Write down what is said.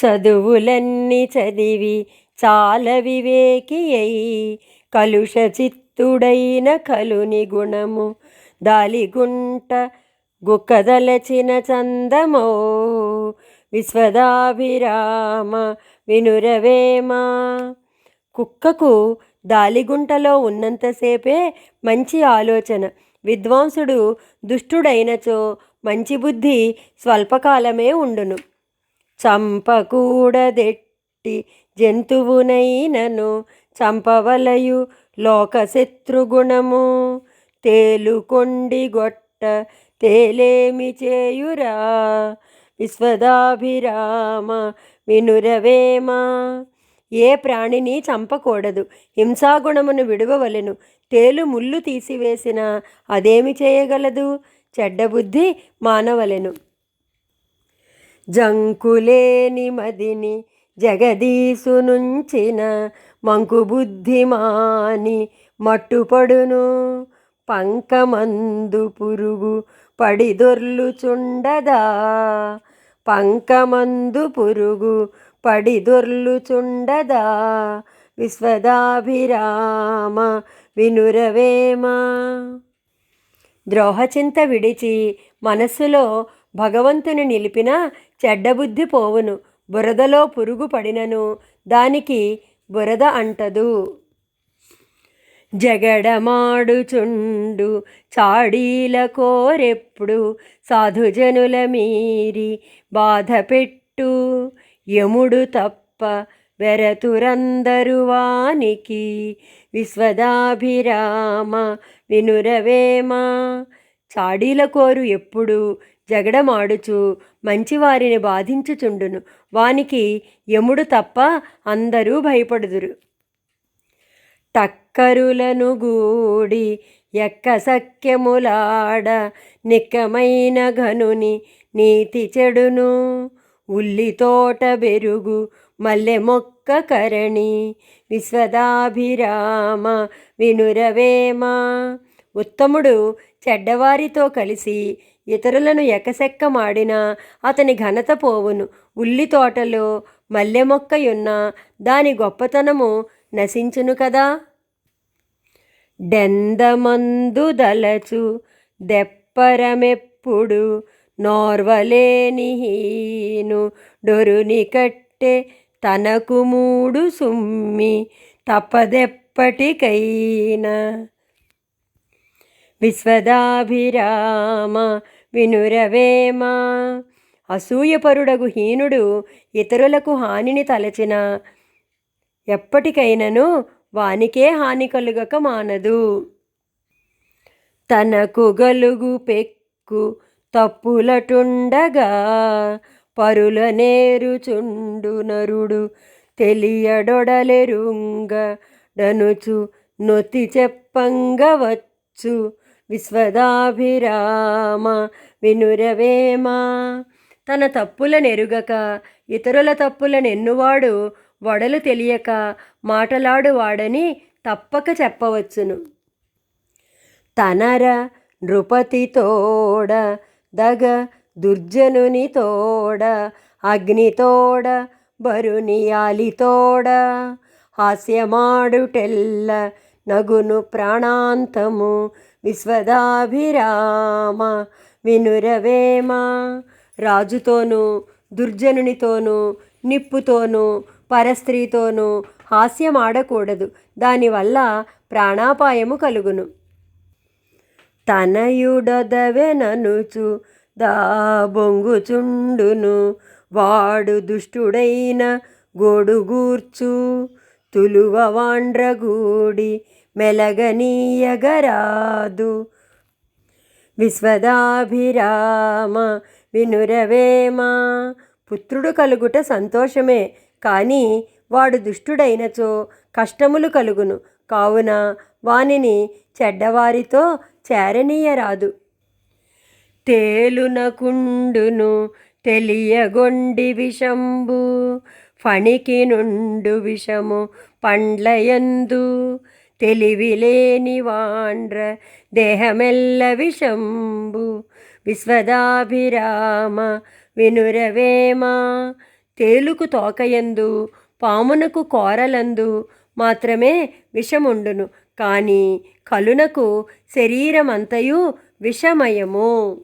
చదువులన్నీ చదివి చాల వివేకి అయి కలుష చిత్తుడైన కలుని గుణము దాలిగుంట గుక్కదలచిన చందమో. విశ్వదాభిరామ వినురవేమా. కుక్కకు దాలిగుంటలో ఉన్నంతసేపే మంచి ఆలోచన. విద్వాంసుడు దుష్టుడైనచో మంచి బుద్ధి స్వల్పకాలమే ఉండును. చంపకూడదెట్టి జంతువునైనను చంపవలయు లోకశత్రుగుణము తేలుకొండి గొట్ట తేలేమి చేయురా? విశ్వదాభిరామ వినురవేమా. ఏ ప్రాణిని చంపకూడదు? హింసాగుణమును విడువవలెను. తేలు ముళ్ళు తీసివేసిన అదేమి చేయగలదు? చెడ్డబుద్ధి మానవలెను. జంకులేని మదిని జగదీసునుంచిన మంకుబుద్ధి మాని మట్టుపడును. పంకమందు పురుగు పడిదొర్లుచుండదా? పంకమందు పురుగు పడిదొర్లుచుండదా? విశ్వదాభిరామ వినురవేమా. ద్రోహచింత విడిచి మనస్సులో భగవంతుని నిలిపిన చెడ్డబుద్ధి పోవును. బురదలో పురుగు పడినను. దానికి బురద అంటదు. జగడమాడుచుండు చాడీల కోరెప్పుడు సాధుజనుల మీరి బాధ పెట్టు యముడు తప్ప వెరతురందరు వానికి విశ్వదాభిరామ వినురవేమా. చాడీల కోరు ఎప్పుడు జగడమాడుచు మంచివారిని బాధించుచుండును. వానికి యముడు తప్ప అందరూ భయపడుదురు. టక్కరులను గూడి ఎక్క సఖ్యములాడ నిక్కమైన ఘనుని నీతి చెడును. ఉల్లి తోట బెరుగు మల్లె మొక్క కరణి విశ్వదాభిరామ వినురవేమ. ఉత్తముడు చెడ్డవారితో కలిసి ఇతరులను ఎకసెక్కమాడిన అతని ఘనత పోవును. ఉల్లి తోటలో మల్లె మొక్కయున్న దాని గొప్పతనము నశించును కదా. డెందమందు దలచు దెప్పరమెప్పుడు నోర్వలేని హీను డొరుని కట్టె తనకు మూడు సుమ్మి తప్పదెప్పటికైనా. విశ్వదాభిరామ వినురవేమా అసూయపరుడగు హీనుడు ఇతరులకు హానిని తలచిన. ఎప్పటికైనను వానికే హాని కలుగక మానదు. తనకు గలుగు పెక్కు తప్పులటుండగా పరుల నేరుచుండు నరుడు తెలియడొడలెరుంగ డనుచు నొతి చెప్పంగవచ్చు విశ్వదాభిరామ వినురవేమ తన తప్పులనెరుగక ఇతరుల తప్పులనెన్నువాడు వడలు తెలియక మాటలాడువాడని తప్పక చెప్పవచ్చును. తనర నృపతి తోడ దగ దుర్జనుని తోడ అగ్ని తోడ బరునియాలి తోడ హాస్యమాడుటెల్ల నగును ప్రాణాంతము విశ్వదాభిరామ. వినురవేమ. రాజుతోనూ దుర్జనునితోనూ నిప్పుతోనూ పరస్త్రీతోనూ హాస్యమాడకూడదు. దానివల్ల ప్రాణాపాయము కలుగును. తనయుడదవెననుచు దాబొంగుచుండును వాడు దుష్టుడైన గోడుగూర్చు. తులువ వాండ్రగూడి మెలగనీయగరాదు. విశ్వదాభిరామ వినురవేమా పుత్రుడు కలుగుట సంతోషమే కానీ వాడు దుష్టుడైనచో కష్టములు కలుగును. కావున వానిని చెడ్డవారితో చేరనీయరాదు. తేలునకుండును తెలియగొండి విషంబు ఫణికి నుండు విషము పండ్లయందు తెలివిలేని వాండ్ర దేహమెల్ల విషంబు విశ్వదాభిరామ వినురవేమా. తేలుకు తోకయందు పామునకు కోరలందు మాత్రమే విషముండును కానీ కలునకు శరీరమంతయు విషమయము.